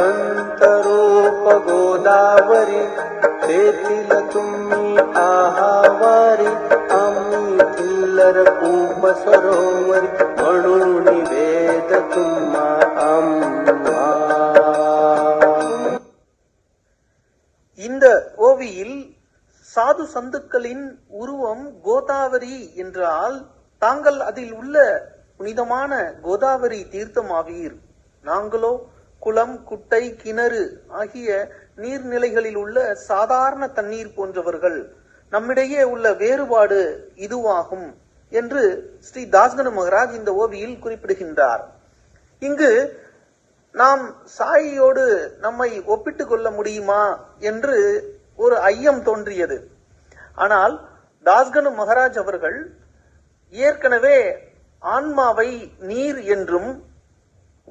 संत रूप गोदावरी तेथील तुम्ही आहावारी आम्ही किल्लर कूप सरोवरी म्हणून वेद तुम्हा आम्हा இந்த ஓவியில் சாது சந்துக்களின் உருவம் கோதாவரி என்றால் தாங்கள் அதில் உள்ள புனிதமான கோதாவரி தீர்த்தமாவீர் நாங்களோ குளம் குட்டை கிணறு ஆகிய நீர்நிலைகளில் உள்ள சாதாரண தண்ணீர் போன்றவர்கள் நம்மிடையே உள்ள வேறுபாடு இதுவாகும் என்று ஸ்ரீ தாஸ்கனு மகராஜ் இந்த ஓவியில் குறிப்பிடுகின்றார். இங்கு நாம் சாயியோடு நம்மை ஒப்பிட்டு கொள்ள முடியுமா என்று ஒரு ஐயம் தோன்றியது. ஆனால் தாஸ்கனு மகராஜ் அவர்கள் ஏற்கனவே ஆன்மாவை நீர் என்றும்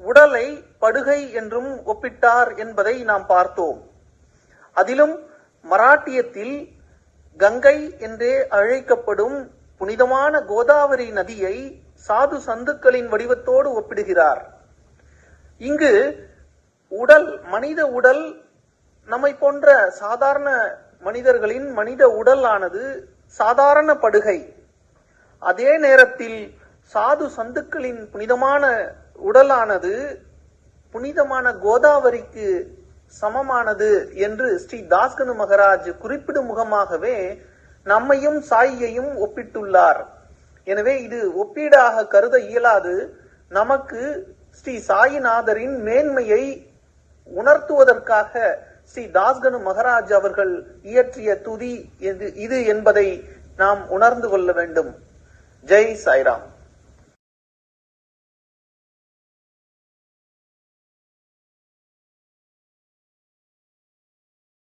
உடலை படுகை என்றும் ஒப்பிட்டார் என்பதை நாம் பார்த்தோம். அதிலும் மராட்டியத்தில் கங்கை என்றே அழைக்கப்படும் புனிதமான கோதாவரி நதியை சாது சந்துக்களின் வடிவத்தோடு ஒப்பிடுகிறார். இங்கு உடல் மனித உடல் நம்மை போன்ற சாதாரண மனிதர்களின் மனித உடல் ஆனது சாதாரண படுகை. அதே நேரத்தில் சாது சந்துக்களின் புனிதமான உடலானது புனிதமான கோதாவரிக்கு சமமானது என்று ஸ்ரீ தாஸ்கனு மகராஜ் குறிப்பிடும் முகமாகவே நம்மையும் சாயியையும் ஒப்பிட்டுள்ளார். எனவே இது ஒப்பீடாக கருத இயலாது. நமக்கு ஸ்ரீ சாயிநாதரின் மேன்மையை உணர்த்துவதற்காக ஸ்ரீ தாஸ்கனு மகராஜ் அவர்கள் இயற்றிய துதி இது இது என்பதை நாம் உணர்ந்து கொள்ள வேண்டும். ஜெய் சாய்ராம்.